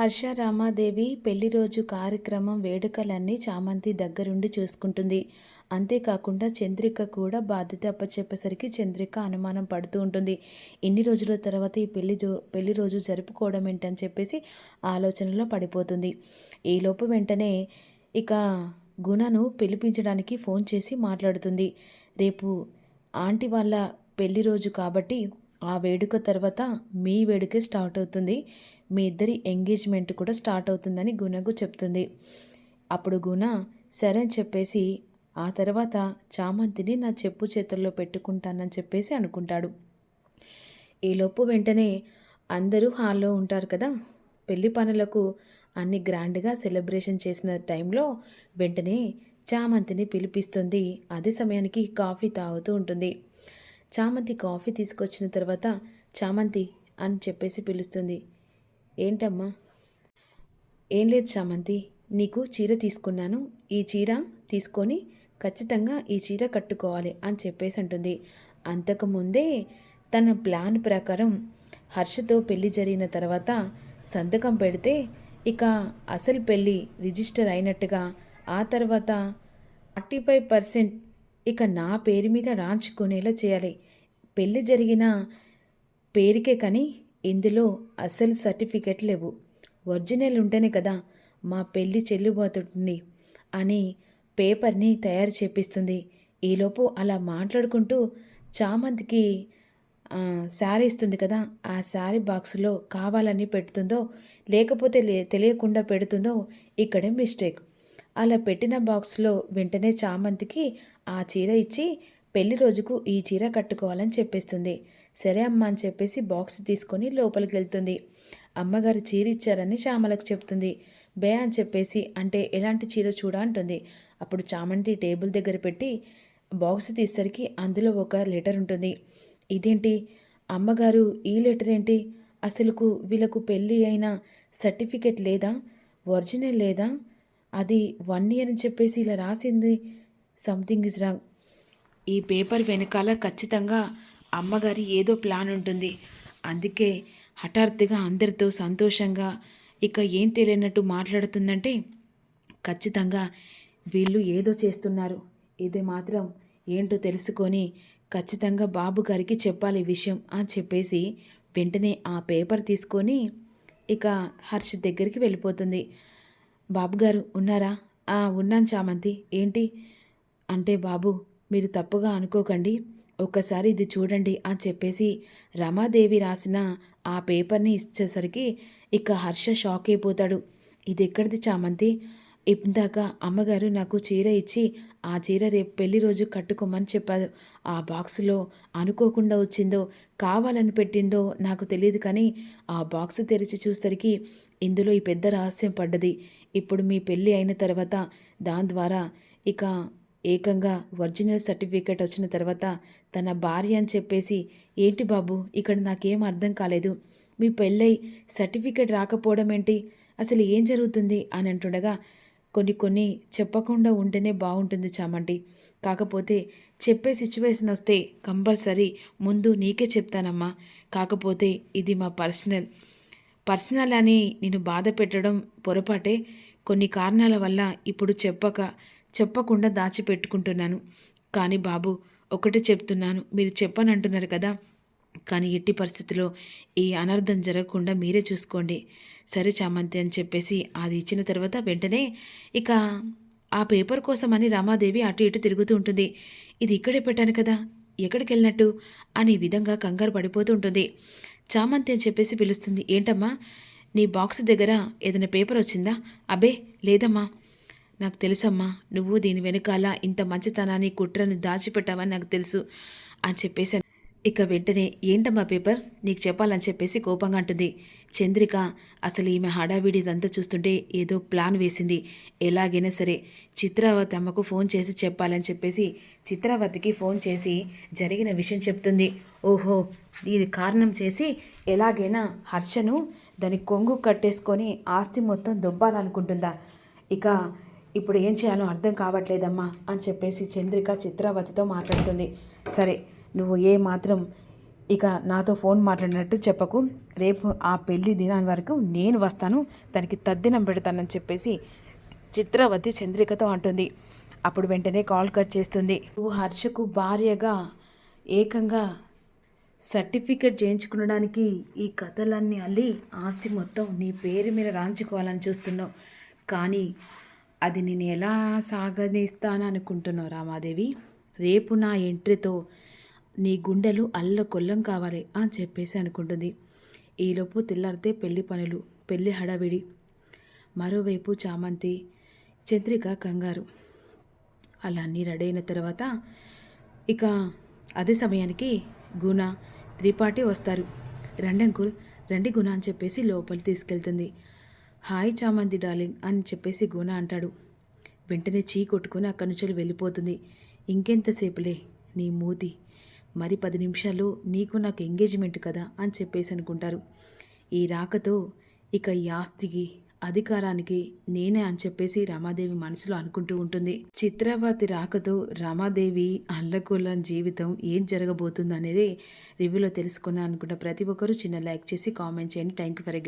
హర్ష రామాదేవి పెళ్ళి రోజు కార్యక్రమం వేడుకలన్నీ చామంతి దగ్గరుండి చూసుకుంటుంది. అంతేకాకుండా చంద్రిక కూడా బాధ్యత అప్పచెప్పేసరికి చంద్రిక అనుమానం పడుతూ ఉంటుంది. ఇన్ని రోజుల తర్వాత ఈ పెళ్ళి జో పెళ్ళి రోజు జరుపుకోవడం ఏంటని చెప్పేసి ఆలోచనలో పడిపోతుంది. ఈలోపు వెంటనే ఇక గుణను పిలిపించడానికి ఫోన్ చేసి మాట్లాడుతుంది. రేపు ఆంటీ వాళ్ళ పెళ్ళి రోజు కాబట్టి ఆ వేడుక తర్వాత మీ వేడుకే స్టార్ట్ అవుతుంది. మీ ఇద్దరి ఎంగేజ్మెంట్ కూడా స్టార్ట్ అవుతుందని గుణకు చెప్తుంది. అప్పుడు గుణ సరే అని చెప్పేసి ఆ తర్వాత చామంతిని నా చెప్పు చేతుల్లో పెట్టుకుంటానని చెప్పేసి అనుకుంటాడు. ఈలోపు వెంటనే అందరూ హాల్లో ఉంటారు కదా. పెళ్ళి పనులకు అన్ని గ్రాండ్గా సెలబ్రేషన్ చేసిన టైంలో వెంటనే చామంతిని పిలిపిస్తుంది. అదే సమయానికి కాఫీ తాగుతూ ఉంటుంది. చామంతి కాఫీ తీసుకొచ్చిన తర్వాత చామంతి అని చెప్పేసి పిలుస్తుంది. ఏంటమ్మా? ఏం లేదు చామంతి నీకు చీర తీసుకున్నాను. ఈ చీర తీసుకొని ఖచ్చితంగా ఈ చీర కట్టుకోవాలి అని చెప్పేసి అంటుంది. అంతకుముందే తన ప్లాన్ ప్రకారం హర్షతో పెళ్ళి జరిగిన తర్వాత సంతకం పెడితే ఇక అసలు పెళ్ళి రిజిస్టర్ అయినట్టుగా ఆ తర్వాత ఫార్టీ ఫైవ్ పర్సెంట్ ఇక నా పేరు మీద రాంచుకునేలా చేయాలి. పెళ్ళి జరిగిన పేరుకే కానీ ఇందులో అసలు సర్టిఫికెట్ లేవు. ఒరిజినల్ ఉంటేనే కదా మా పెళ్ళి చెల్లుబోతుంది అని పేపర్ని తయారు చేపిస్తుంది. ఈలోపు అలా మాట్లాడుకుంటూ చామంతికి శారీ ఇస్తుంది కదా ఆ శారీ బాక్స్లో కావాలని పెడుతుందో లేకపోతే లే తెలియకుండా పెడుతుందో ఇక్కడే మిస్టేక్. అలా పెట్టిన బాక్స్లో వెంటనే చామంతికి ఆ చీర ఇచ్చి పెళ్ళి రోజుకు ఈ చీర కట్టుకోవాలని చెప్పేస్తుంది. సరే అమ్మ అని చెప్పేసి బాక్స్ తీసుకొని లోపలికి వెళ్తుంది. అమ్మగారు చీర ఇచ్చారని శ్యామలకు చెప్తుంది. బే అని చెప్పేసి అంటే ఎలాంటి చీర చూడ అంటుంది. అప్పుడు చామంతి టేబుల్ దగ్గర పెట్టి బాక్స్ తీసరికి అందులో ఒక లెటర్ ఉంటుంది. ఇదేంటి? అమ్మగారు ఈ లెటర్ ఏంటి? అసలుకు వీళ్ళకు పెళ్ళి అయిన సర్టిఫికెట్ లేదా? ఒరిజినల్ లేదా? అది వన్ ఇయర్ అని చెప్పేసి ఇలా రాసింది. Something is wrong. ఈ పేపర్ వెనకాల ఖచ్చితంగా అమ్మగారి ఏదో ప్లాన్ ఉంటుంది. అందుకే హఠాత్తుగా అందరితో సంతోషంగా ఇక ఏం తెలియనట్టు మాట్లాడుతుందంటే ఖచ్చితంగా వీళ్ళు ఏదో చేస్తున్నారు. ఇది మాత్రం ఏంటో తెలుసుకొని ఖచ్చితంగా బాబు గారికి చెప్పాలి విషయం అని చెప్పేసి వెంటనే ఆ పేపర్ తీసుకొని ఇక హర్ష్ దగ్గరికి వెళ్ళిపోతుంది. బాబు గారు ఉన్నారా? "ఆ, ఉన్నాను చామంతి. ఏంటి? అంటే బాబు మీరు తప్పుగా అనుకోకండి. ఒక్కసారి ఇది చూడండి అని చెప్పేసి రమాదేవి రాసిన ఆ పేపర్ని ఇచ్చేసరికి ఇక హర్ష షాక్ అయిపోతాడు. ఇది ఎక్కడిది చామంతి? ఇందాక అమ్మగారు నాకు చీర ఇచ్చి ఆ చీర రేపు పెళ్ళి రోజు కట్టుకోమని చెప్పారు. ఆ బాక్సులో అనుకోకుండా వచ్చిందో కావాలని పెట్టిందో నాకు తెలియదు కానీ ఆ బాక్స్ తెరిచి చూసరికి ఇందులో ఈ పెద్ద రహస్యం పడ్డది. ఇప్పుడు మీ పెళ్ళి అయిన తర్వాత దాని ద్వారా ఇక ఏకంగా ఒరిజినల్ సర్టిఫికేట్ వచ్చిన తర్వాత తన భార్య అని చెప్పేసి ఏంటి బాబు ఇక్కడ నాకేం అర్థం కాలేదు. మీ పెళ్ళై సర్టిఫికేట్ రాకపోవడం ఏంటి? అసలు ఏం జరుగుతుంది? అని అంటుండగా కొన్ని కొన్ని చెప్పకుండా ఉంటేనే బాగుంటుంది చామంటి కాకపోతే చెప్పే సిచ్యువేషన్ వస్తే కంపల్సరీ ముందు నీకే చెప్తానమ్మా. కాకపోతే ఇది మా పర్సనల్. పర్సనల్ అని నేను బాధ పెట్టడం పొరపాటే. కొన్ని కారణాల వల్ల ఇప్పుడు చెప్పక చెప్పకుండా దాచిపెట్టుకుంటున్నాను. కానీ బాబు ఒకటి చెప్తున్నాను. మీరు చెప్పనంటున్నారు కదా. కానీ ఎట్టి పరిస్థితిలో ఈ అనర్థం జరగకుండా మీరే చూసుకోండి. సరే చామంతి అని చెప్పేసి అది ఇచ్చిన తర్వాత వెంటనే ఇక ఆ పేపర్ కోసమని రామాదేవి అటు ఇటు తిరుగుతూ ఉంటుంది. ఇది ఇక్కడే పెట్టాను కదా. ఎక్కడికి వెళ్ళినట్టు అని విధంగా కంగారు పడిపోతూ ఉంటుంది. చామంతి అని చెప్పేసి పిలుస్తుంది. ఏంటమ్మా? నీ బాక్స్ దగ్గర ఏదైనా పేపర్ వచ్చిందా? అబే లేదమ్మా. నాకు తెలుసమ్మా నువ్వు దీని వెనకాల ఇంత మంచితనాన్ని కుట్రని దాచిపెట్టావని నాకు తెలుసు అని చెప్పేసి ఇక వెంటనే ఏంటమ్మా పేపర్? నీకు చెప్పాలని చెప్పేసి కోపంగా అంటుంది. చంద్రిక అసలు ఈమె హడావిడి ఇదంతా చూస్తుంటే ఏదో ప్లాన్ వేసింది. ఎలాగైనా సరే చిత్రావతి అమ్మకు ఫోన్ చేసి చెప్పాలని చెప్పేసి చిత్రావతికి ఫోన్ చేసి జరిగిన విషయం చెప్తుంది. ఓహో ఇది కారణం చేసి ఎలాగైనా హర్షను దాని కొంగు కట్టేసుకొని ఆస్తి మొత్తం దొబ్బాలనుకుంటుందా? ఇక ఇప్పుడు ఏం చేయాలో అర్థం కావట్లేదమ్మా అని చెప్పేసి చంద్రిక చిత్రావతితో మాట్లాడుతుంది. సరే నువ్వు ఏ మాత్రం ఇక నాతో ఫోన్ మాట్లాడినట్టు చెప్పకు. రేపు ఆ పెళ్ళి దినాల వరకు నేను వస్తాను. దానికి తద్దినం పెడతానని చెప్పేసి చిత్రవతి చంద్రికతో అంటుంది. అప్పుడు వెంటనే కాల్ కట్ చేస్తుంది. నువ్వు హర్షకు భార్యగా ఏకంగా సర్టిఫికెట్ చేయించుకునడానికి ఈ కథలన్నీ అల్లి ఆస్తి మొత్తం నీ పేరు మీద రాంచుకోవాలని చూస్తున్నావు. కానీ అది నేను ఎలా సాగనిస్తాను అనుకుంటున్నావు రామాదేవి? రేపు నా ఎంట్రీతో నీ గుండెలు అల్ల కొల్లం కావాలి అని చెప్పేసి అనుకుంటుంది. ఈలోపు తెల్లారితే పెళ్ళి పనులు పెళ్ళి హడావిడి. మరోవైపు చామంతి చంద్రిక కంగారు. అలా అన్నీ రెడీ అయిన తర్వాత ఇక అదే సమయానికి గుణ త్రిపాఠి వస్తారు. రండి అంకుల్ రండి గుణ అని చెప్పేసి లోపలి తీసుకెళ్తుంది. హాయ్ చామంతి డార్లింగ్ అని చెప్పేసి గుణ అంటాడు. వెంటనే చీ కొట్టుకుని అక్కడి నుంచి వెళ్ళిపోతుంది. ఇంకెంతసేపులే నీ మూతి. మరి పది నిమిషాలు నీకు నాకు ఎంగేజ్మెంట్ కదా అని చెప్పేసి అనుకుంటారు. ఈ రాకతో ఇక ఈ ఆస్తికి అధికారానికి నేనే అని చెప్పేసి రమాదేవి మనసులో అనుకుంటూ ఉంటుంది. చిత్రావతి రాకతో రమాదేవి అల్లకొల్లని జీవితం ఏం జరగబోతుంది అనేది రివ్యూలో తెలుసుకున్నా అనుకుంటా ప్రతి ఒక్కరూ చిన్న లైక్ చేసి కామెంట్ చేయండి. Thank you for